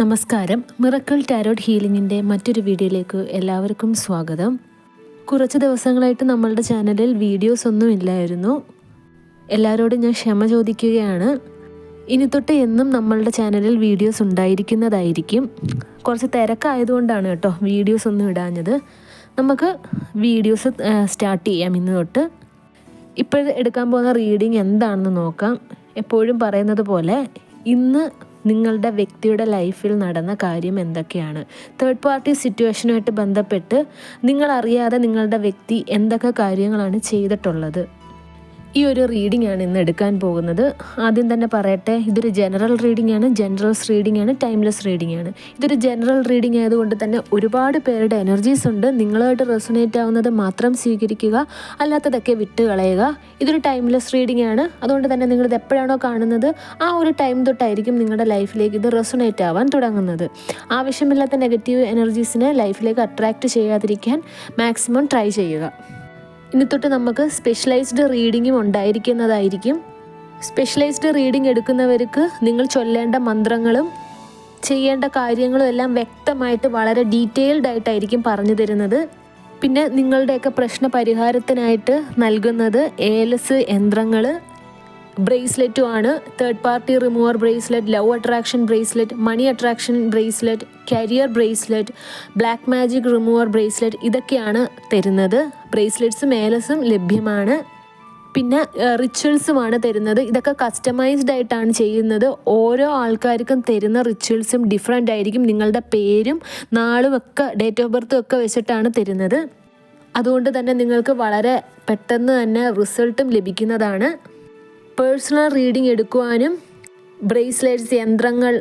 നമസ്കാരം. Miracle tarot ഹീലിംഗിന്റെ മറ്റൊരു വീഡിയോയിലേക്ക് എല്ലാവർക്കും സ്വാഗതം. കുറച്ച് ദിവസങ്ങളായിട്ട് നമ്മളുടെ ചാനലിൽ വീഡിയോസ് ഒന്നും ഇല്ലായിരുന്നു. എല്ലാവരോടും ഞാൻ ക്ഷമ ചോദിക്കുകയാണ്. ഇനി തൊട്ട് എന്നും നമ്മളുടെ ചാനലിൽ വീഡിയോസ് ഉണ്ടായിരിക്കുന്നതായിരിക്കും. കുറച്ച് തിരക്കായതുകൊണ്ടാണ് കേട്ടോ വീഡിയോസ് ഒന്നും ഇടാഞ്ഞത്. നമുക്ക് വീഡിയോസ് സ്റ്റാർട്ട് ചെയ്യാം ഇന്ന് തൊട്ട്. ഇപ്പോൾ എടുക്കാൻ പോകുന്ന റീഡിങ് എന്താണെന്ന് നോക്കാം. എപ്പോഴും പറയുന്നത് പോലെ ഇന്ന് നിങ്ങളുടെ വ്യക്തിയുടെ ലൈഫിൽ നടന്ന കാര്യം എന്തൊക്കെയാണ്? തേർഡ് പാർട്ടി സിറ്റുവേഷനുമായിട്ട് ബന്ധപ്പെട്ട് നിങ്ങളറിയാതെ നിങ്ങളുടെ വ്യക്തി എന്തൊക്കെ കാര്യങ്ങളാണ് ചെയ്തിട്ടുള്ളത്? ഈ ഒരു റീഡിംഗ് ആണ് ഇന്ന് എടുക്കാൻ പോകുന്നത്. ആദ്യം തന്നെ പറയട്ടെ ഇതൊരു ജനറൽ റീഡിംഗ് ആണ് ജനറൽസ് റീഡിംഗ് ആണ് ടൈംലെസ് റീഡിംഗ് ആണ്. ഇതൊരു ജനറൽ റീഡിംഗ് ആയതുകൊണ്ട് തന്നെ ഒരുപാട് പേരുടെ എനർജീസ് ഉണ്ട്. നിങ്ങളുമായിട്ട് റെസൊനേറ്റ് ആവുന്നത് മാത്രം സ്വീകരിക്കുക അല്ലാത്തതൊക്കെ വിട്ട് കളയുക. ഇതൊരു ടൈംലെസ് റീഡിംഗ് ആണ്. അതുകൊണ്ട് തന്നെ നിങ്ങളിത് എപ്പോഴാണോ കാണുന്നത് ആ ഒരു ടൈം തൊട്ടായിരിക്കും നിങ്ങളുടെ ലൈഫിലേക്ക് ഇത് റെസൊനേറ്റ് ആവാൻ തുടങ്ങുന്നത്. ആവശ്യമില്ലാത്ത നെഗറ്റീവ് എനർജീസിനെ ലൈഫിലേക്ക് അട്രാക്റ്റ് ചെയ്യാതിരിക്കാൻ മാക്സിമം ട്രൈ ചെയ്യുക. ഇനി തൊട്ട് നമുക്ക് സ്പെഷ്യലൈസ്ഡ് റീഡിങ്ങും ഉണ്ടായിരിക്കുന്നതായിരിക്കും. സ്പെഷ്യലൈസ്ഡ് റീഡിംഗ് എടുക്കുന്നവർക്ക് നിങ്ങൾ ചൊല്ലേണ്ട മന്ത്രങ്ങളും ചെയ്യേണ്ട കാര്യങ്ങളും എല്ലാം വ്യക്തമായിട്ട് വളരെ ഡീറ്റെയിൽഡ് ആയിട്ടായിരിക്കും പറഞ്ഞു തരുന്നത്. പിന്നെ നിങ്ങളുടെയൊക്കെ പ്രശ്ന പരിഹാരത്തിനായിട്ട് നൽകുന്നത് ഏലസ് യന്ത്രങ്ങൾ ബ്രേസ്ലെറ്റും ആണ്. Third party remover bracelet love attraction bracelet money attraction bracelet career bracelet black magic remover bracelet ഇതൊക്കെയാണ് തരുന്നത്. ബ്രേസ്ലെറ്റ്സും ഏലസും ലഭ്യമാണ്. പിന്നെ റിച്വൽസുമാണ് തരുന്നത്. ഇതൊക്കെ കസ്റ്റമൈസ്ഡ് ആയിട്ടാണ് ചെയ്യുന്നത്. ഓരോ ആൾക്കാർക്കും തരുന്ന റിച്വൽസും ഡിഫറെന്റ് ആയിരിക്കും. നിങ്ങളുടെ പേരും നാളും ഒക്കെ ഡേറ്റ് ഓഫ് ബർത്തും ഒക്കെ വെച്ചിട്ടാണ് തരുന്നത്. അതുകൊണ്ട് തന്നെ നിങ്ങൾക്ക് വളരെ പെട്ടെന്ന് തന്നെ റിസൾട്ടും ലഭിക്കുന്നതാണ്. പേഴ്സണൽ റീഡിംഗ് എടുക്കുവാനും ബ്രേസ്ലെറ്റ്സ് യന്ത്രങ്ങൾ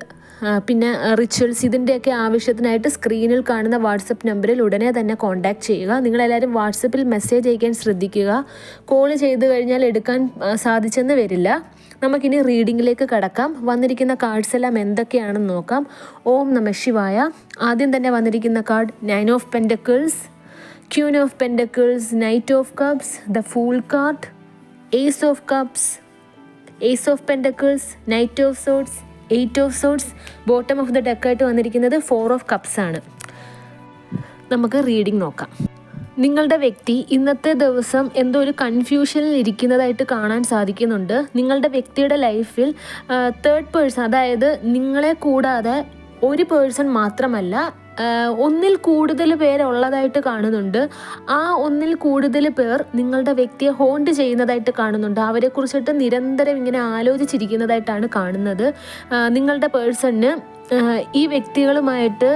പിന്നെ റിച്വൽസ് ഇതിന്റെയൊക്കെ ആവശ്യത്തിനായിട്ട് സ്ക്രീനിൽ കാണുന്ന വാട്സപ്പ് നമ്പറിൽ ഉടനെ തന്നെ കോൺടാക്ട് ചെയ്യുക. നിങ്ങളെല്ലാവരും വാട്സപ്പിൽ മെസ്സേജ് അയക്കാൻ ശ്രദ്ധിക്കുക. കോൾ ചെയ്തു കഴിഞ്ഞാൽ എടുക്കാൻ സാധിച്ചെന്ന് വരില്ല. നമുക്കിനി റീഡിങ്ങിലേക്ക് കടക്കാം. വന്നിരിക്കുന്ന കാർഡ്സ് എല്ലാം എന്തൊക്കെയാണെന്ന് നോക്കാം. ഓം നമ ശിവായ. ആദ്യം തന്നെ വന്നിരിക്കുന്ന card nine of pentacles queen of pentacles knight of cups the fool card ace of cups ace of pentacles knight of swords eight of swords bottom of the ഡെക്കായിട്ട് വന്നിരിക്കുന്നത് ഫോർ ഓഫ് കപ്സ് ആണ്. നമുക്ക് reading നോക്കാം. നിങ്ങളുടെ വ്യക്തി ഇന്നത്തെ ദിവസം എന്തോ ഒരു കൺഫ്യൂഷനിൽ ഇരിക്കുന്നതായിട്ട് കാണാൻ സാധിക്കുന്നുണ്ട്. നിങ്ങളുടെ വ്യക്തിയുടെ ലൈഫിൽ തേർഡ് പേഴ്സൺ അതായത് നിങ്ങളെ കൂടാതെ ഒരു പേഴ്സൺ മാത്രമല്ല ഒന്നിൽ കൂടുതൽ പേരുള്ളതായിട്ട് കാണുന്നുണ്ട്. ആ ഒന്നിൽ കൂടുതൽ പേർ നിങ്ങളുടെ വ്യക്തിയെ ഹോണ്ട് ചെയ്യുന്നതായിട്ട് കാണുന്നുണ്ട്. അവരെക്കുറിച്ചിട്ട് നിരന്തരം ഇങ്ങനെ ആലോചിച്ചിരിക്കുന്നതായിട്ടാണ് കാണുന്നത്. നിങ്ങളുടെ പേഴ്സണിന് ഈ വ്യക്തികളുമായിട്ട്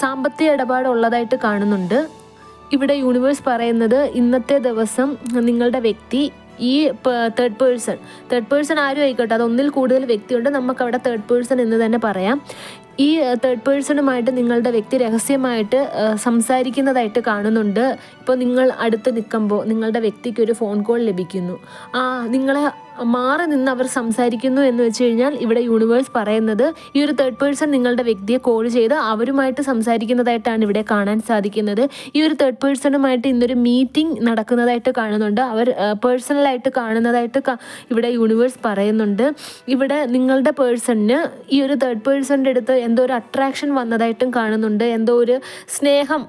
സാമ്പത്തിക ഇടപാടുള്ളതായിട്ട് കാണുന്നുണ്ട്. ഇവിടെ യൂണിവേഴ്സ് പറയുന്നത് ഇന്നത്തെ ദിവസം നിങ്ങളുടെ വ്യക്തി ഈ തേർഡ് പേഴ്സൺ തേർഡ് പേഴ്സൺ ആരും ആയിക്കോട്ടെ അത് ഒന്നിൽ കൂടുതൽ വ്യക്തിയുണ്ട്. നമുക്ക് അവിടെ തേർഡ് പേഴ്സൺ എന്ന് തന്നെ പറയാം. ഈ തേർഡ് പേഴ്സണുമായിട്ട് നിങ്ങളുടെ വ്യക്തി രഹസ്യമായിട്ട് സംസാരിക്കുന്നതായിട്ട് കാണുന്നുണ്ട്. ഇപ്പോൾ നിങ്ങൾ അടുത്ത് നിൽക്കുമ്പോൾ നിങ്ങളുടെ വ്യക്തിക്ക് ഒരു ഫോൺ കോൾ ലഭിക്കുന്നു. ആ നിങ്ങളെ മാറി നിന്ന് അവർ സംസാരിക്കുന്നു എന്ന് വെച്ച് കഴിഞ്ഞാൽ ഇവിടെ യൂണിവേഴ്സ് പറയുന്നത് ഈ ഒരു തേർഡ് പേഴ്സൺ നിങ്ങളുടെ വ്യക്തിയെ കോൾ ചെയ്ത് അവരുമായിട്ട് സംസാരിക്കുന്നതായിട്ടാണ് ഇവിടെ കാണാൻ സാധിക്കുന്നത്. ഈ ഒരു തേർഡ് പേഴ്സണുമായിട്ട് ഇന്നൊരു മീറ്റിംഗ് നടക്കുന്നതായിട്ട് കാണുന്നുണ്ട്. അവർ പേഴ്സണലായിട്ട് കാണുന്നതായിട്ട് ഇവിടെ യൂണിവേഴ്സ് പറയുന്നുണ്ട്. ഇവിടെ നിങ്ങളുടെ പേഴ്സണിന് ഈ ഒരു തേർഡ് പേഴ്സണിന്റെ അടുത്ത് എന്തോ ഒരു അട്രാക്ഷൻ വന്നതായിട്ടും കാണുന്നുണ്ട്. എന്തോ ഒരു സ്നേഹം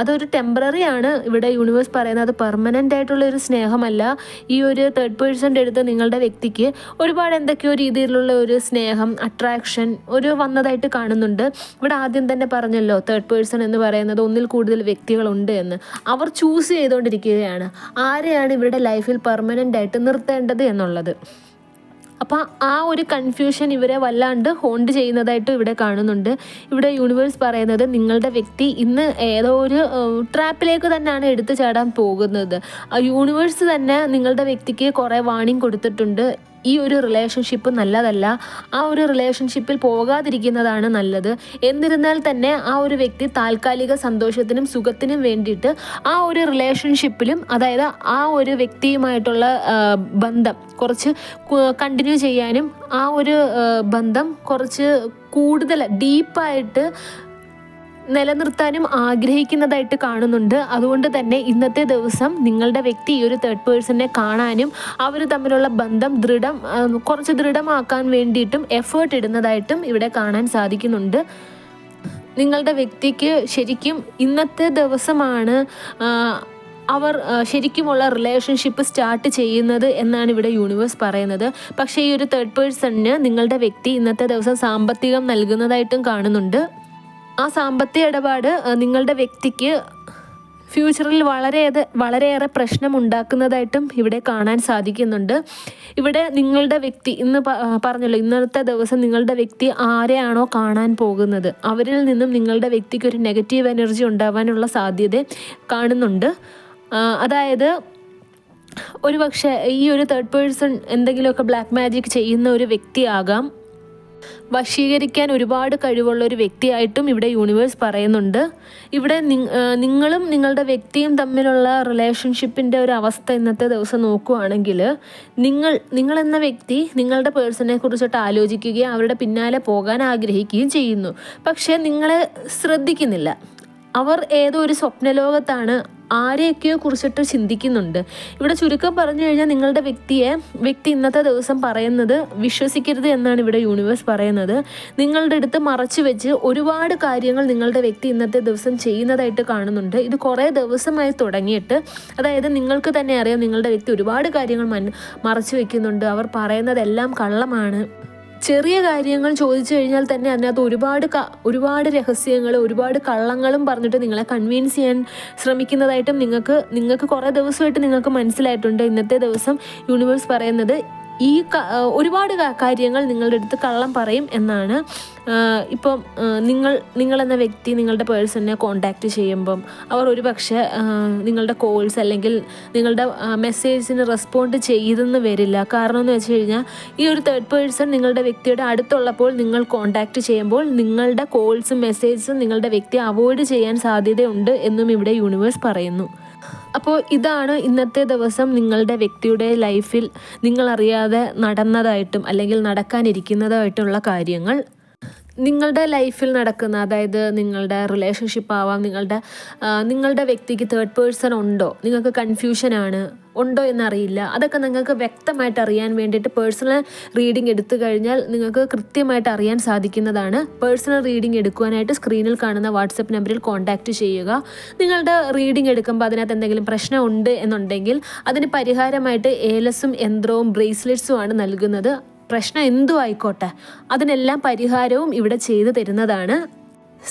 അതൊരു ടെമ്പററി ആണ് ഇവിടെ യൂണിവേഴ്സ് പറയുന്നത്. അത് പെർമനന്റ് ആയിട്ടുള്ള ഒരു സ്നേഹമല്ല. ഈ ഒരു തേർഡ് പേഴ്സന്റെ അടുത്ത് നിങ്ങളുടെ വ്യക്തിക്ക് ഒരുപാട് എന്തൊക്കെയോ രീതിയിലുള്ള ഒരു സ്നേഹം അട്രാക്ഷൻ ഒരു വന്നതായിട്ട് കാണുന്നുണ്ട്. ഇവിടെ ആദ്യം തന്നെ പറഞ്ഞല്ലോ തേർഡ് പേഴ്സൺ എന്ന് പറയുന്നത് ഒന്നിൽ കൂടുതൽ വ്യക്തികളുണ്ട് എന്ന്. അവർ ചൂസ് ചെയ്തുകൊണ്ടിരിക്കുകയാണ്. ആരെയാണ് ഇവരുടെ ലൈഫിൽ പെർമനന്റ് ആയിട്ട് നിർത്തേണ്ടത് എന്നുള്ളത്? അപ്പോൾ ആ ഒരു കൺഫ്യൂഷൻ ഇവരെ വല്ലാണ്ട് ഹോണ്ട് ചെയ്യുന്നതായിട്ട് ഇവിടെ കാണുന്നുണ്ട്. ഇവിടെ യൂണിവേഴ്സ് പറയുന്നത് നിങ്ങളുടെ വ്യക്തി ഇന്ന് ഏതോ ഒരു ട്രാപ്പിലേക്ക് തന്നെയാണ് എടുത്തു ചാടാൻ പോകുന്നത്. യൂണിവേഴ്സ് തന്നെ നിങ്ങളുടെ വ്യക്തിക്ക് കുറേ വാണിംഗ് കൊടുത്തിട്ടുണ്ട്. ഈ ഒരു റിലേഷൻഷിപ്പ് നല്ലതല്ല. ആ ഒരു റിലേഷൻഷിപ്പിൽ പോകാതിരിക്കുന്നതാണ് നല്ലത്. എന്നിരുന്നാൽ തന്നെ ആ ഒരു വ്യക്തി താൽക്കാലിക സന്തോഷത്തിനും സുഖത്തിനും വേണ്ടിയിട്ട് ആ ഒരു റിലേഷൻഷിപ്പിലും അതായത് ആ ഒരു വ്യക്തിയുമായിട്ടുള്ള ബന്ധം കുറച്ച് കണ്ടിന്യൂ ചെയ്യാനും ആ ഒരു ബന്ധം കുറച്ച് കൂടുതൽ ഡീപ്പായിട്ട് നിലനിർത്താനും ആഗ്രഹിക്കുന്നതായിട്ട് കാണുന്നുണ്ട്. അതുകൊണ്ട് തന്നെ ഇന്നത്തെ ദിവസം നിങ്ങളുടെ വ്യക്തി ഈ ഒരു തേർഡ് പേഴ്സണിനെ കാണാനും അവർ തമ്മിലുള്ള ബന്ധം ദൃഢം കുറച്ച് ദൃഢമാക്കാൻ വേണ്ടിയിട്ടും എഫേർട്ട് ഇടുന്നതായിട്ടും ഇവിടെ കാണാൻ സാധിക്കുന്നുണ്ട്. നിങ്ങളുടെ വ്യക്തിക്ക് ശരിക്കും ഇന്നത്തെ ദിവസമാണ് അവർ ശരിക്കുമുള്ള റിലേഷൻഷിപ്പ് സ്റ്റാർട്ട് ചെയ്യുന്നത് എന്നാണ് ഇവിടെ യൂണിവേഴ്സ് പറയുന്നത്. പക്ഷേ ഈ ഒരു തേർഡ് പേഴ്സണിന് നിങ്ങളുടെ വ്യക്തി ഇന്നത്തെ ദിവസം സാമ്പത്തികം നൽകുന്നതായിട്ടും കാണുന്നുണ്ട്. ആ സാമ്പത്തിക ഇടപാട് നിങ്ങളുടെ വ്യക്തിക്ക് ഫ്യൂച്ചറിൽ വളരെ വളരെയേറെ പ്രശ്നം ഉണ്ടാക്കുന്നതായിട്ടും ഇവിടെ കാണാൻ സാധിക്കുന്നുണ്ട്. ഇവിടെ നിങ്ങളുടെ വ്യക്തി ഇന്ന് പറഞ്ഞല്ലോ ഇന്നത്തെ ദിവസം നിങ്ങളുടെ വ്യക്തി ആരെയാണോ കാണാൻ പോകുന്നത്? അവരിൽ നിന്നും നിങ്ങളുടെ വ്യക്തിക്ക് ഒരു നെഗറ്റീവ് എനർജി ഉണ്ടാവാനുള്ള സാധ്യത കാണുന്നുണ്ട്. അതായത് ഒരു പക്ഷേ ഈ ഒരു തേർഡ് പേഴ്സൺ എന്തെങ്കിലുമൊക്കെ ബ്ലാക്ക് മാജിക് ചെയ്യുന്ന ഒരു വ്യക്തിയാകാം വശീകരിക്കാൻ ഒരുപാട് കഴിവുള്ള ഒരു വ്യക്തിയായിട്ടും ഇവിടെ യൂണിവേഴ്സ് പറയുന്നുണ്ട്. ഇവിടെ നിങ്ങളും നിങ്ങളുടെ വ്യക്തിയും തമ്മിലുള്ള റിലേഷൻഷിപ്പിന്റെ ഒരു അവസ്ഥ ഇന്നത്തെ ദിവസം നോക്കുകയാണെങ്കിൽ നിങ്ങൾ നിങ്ങളെന്ന വ്യക്തി നിങ്ങളുടെ പേഴ്സണെ കുറിച്ചിട്ട് ആലോചിക്കുകയും അവരുടെ പിന്നാലെ പോകാൻ ആഗ്രഹിക്കുകയും ചെയ്യുന്നു. പക്ഷേ നിങ്ങളെ ശ്രദ്ധിക്കുന്നില്ല. അവർ ഏതോ ഒരു സ്വപ്നലോകത്താണ് ആരെയൊക്കെയോ കുറിച്ചിട്ട് ചിന്തിക്കുന്നുണ്ട്. ഇവിടെ ചുരുക്കം പറഞ്ഞു കഴിഞ്ഞാൽ നിങ്ങളുടെ വ്യക്തിയെ വ്യക്തി ഇന്നത്തെ ദിവസം പറയുന്നത് വിശ്വസിക്കരുത് എന്നാണ് ഇവിടെ യൂണിവേഴ്സ് പറയുന്നത്. നിങ്ങളുടെ അടുത്ത് മറച്ചു വെച്ച് ഒരുപാട് കാര്യങ്ങൾ നിങ്ങളുടെ വ്യക്തി ഇന്നത്തെ ദിവസം ചെയ്യുന്നതായിട്ട് കാണുന്നുണ്ട്. ഇത് കുറേ ദിവസമായി തുടങ്ങിയിട്ട് അതായത് നിങ്ങൾക്ക് തന്നെ അറിയാം നിങ്ങളുടെ വ്യക്തി ഒരുപാട് കാര്യങ്ങൾ മറച്ചു വെക്കുന്നുണ്ട്. അവർ പറയുന്നതെല്ലാം കള്ളമാണ്. ചെറിയ കാര്യങ്ങൾ ചോദിച്ചു കഴിഞ്ഞാൽ തന്നെ അതിനകത്ത് ഒരുപാട് ഒരുപാട് രഹസ്യങ്ങൾ ഒരുപാട് കള്ളങ്ങളും പറഞ്ഞിട്ട് നിങ്ങളെ കൺവീൻസ് ചെയ്യാൻ ശ്രമിക്കുന്നതായിട്ടും നിങ്ങൾക്ക് നിങ്ങൾക്ക് കുറേ ദിവസമായിട്ട് നിങ്ങൾക്ക് മനസ്സിലായിട്ടുണ്ട്. ഇന്നത്തെ ദിവസം യൂണിവേഴ്സ് പറയുന്നത് ഈ ഒരുപാട് കാര്യങ്ങൾ നിങ്ങളുടെ അടുത്ത് കള്ളം പറയും എന്നാണ്. ഇപ്പം നിങ്ങൾ നിങ്ങളെന്ന വ്യക്തി നിങ്ങളുടെ പേഴ്സണിനെ കോണ്ടാക്റ്റ് ചെയ്യുമ്പം അവർ ഒരു പക്ഷേ നിങ്ങളുടെ കോൾസ് അല്ലെങ്കിൽ നിങ്ങളുടെ മെസ്സേജിന് റെസ്പോണ്ട് ചെയ്തെന്ന് വരില്ല. കാരണം എന്ന് വെച്ച് കഴിഞ്ഞാൽ ഈ ഒരു തേർഡ് പേഴ്സൺ നിങ്ങളുടെ വ്യക്തിയുടെ അടുത്തുള്ളപ്പോൾ നിങ്ങൾ കോണ്ടാക്റ്റ് ചെയ്യുമ്പോൾ നിങ്ങളുടെ കോൾസും മെസ്സേജസും നിങ്ങളുടെ വ്യക്തി അവോയ്ഡ് ചെയ്യാൻ സാധ്യതയുണ്ട് എന്നും ഇവിടെ യൂണിവേഴ്സ് പറയുന്നു. അപ്പോൾ ഇതാണ് ഇന്നത്തെ ദിവസം നിങ്ങളുടെ വ്യക്തിയുടെ ലൈഫിൽ നിങ്ങളറിയാതെ നടന്നതായിട്ടും അല്ലെങ്കിൽ നടക്കാനിരിക്കുന്നതായിട്ടുള്ള കാര്യങ്ങൾ. നിങ്ങളുടെ ലൈഫിൽ നടക്കുന്ന അതായത് നിങ്ങളുടെ റിലേഷൻഷിപ്പ് ആവാം നിങ്ങളുടെ നിങ്ങളുടെ വ്യക്തിക്ക് തേർഡ് പേഴ്സൺ ഉണ്ടോ നിങ്ങൾക്ക് കൺഫ്യൂഷനാണ് ഉണ്ടോ എന്നറിയില്ല. അതൊക്കെ നിങ്ങൾക്ക് വ്യക്തമായിട്ട് അറിയാൻ വേണ്ടിയിട്ട് പേഴ്സണൽ റീഡിംഗ് എടുത്തു കഴിഞ്ഞാൽ നിങ്ങൾക്ക് കൃത്യമായിട്ട് അറിയാൻ സാധിക്കുന്നതാണ്. പേഴ്സണൽ റീഡിംഗ് എടുക്കുവാനായിട്ട് സ്ക്രീനിൽ കാണുന്ന വാട്സപ്പ് നമ്പറിൽ കോൺടാക്റ്റ് ചെയ്യുക. നിങ്ങളുടെ റീഡിംഗ് എടുക്കുമ്പോൾ അതിനകത്ത് എന്തെങ്കിലും പ്രശ്നം ഉണ്ട് എന്നുണ്ടെങ്കിൽ അതിന് പരിഹാരമായിട്ട് ഏലസും യന്ത്രവും ബ്രേസ്ലെറ്റ്സും ആണ് നൽകുന്നത്. പ്രശ്നം എന്തു ആയിക്കോട്ടെ അതിനെല്ലാം പരിഹാരവും ഇവിടെ ചെയ്തു തരുന്നതാണ്.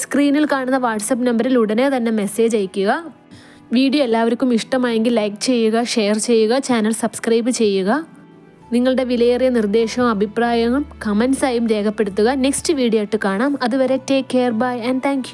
സ്ക്രീനിൽ കാണുന്ന വാട്സപ്പ് നമ്പറിൽ ഉടനെ തന്നെ മെസ്സേജ് അയയ്ക്കുക. വീഡിയോ എല്ലാവർക്കും ഇഷ്ടമായെങ്കിൽ ലൈക്ക് ചെയ്യുക ഷെയർ ചെയ്യുക ചാനൽ സബ്സ്ക്രൈബ് ചെയ്യുക. നിങ്ങളുടെ വിലയേറിയ നിർദ്ദേശവും അഭിപ്രായവും കമൻസായും രേഖപ്പെടുത്തുക. നെക്സ്റ്റ് വീഡിയോ ആയിട്ട് കാണാം. അതുവരെ take care bye and thank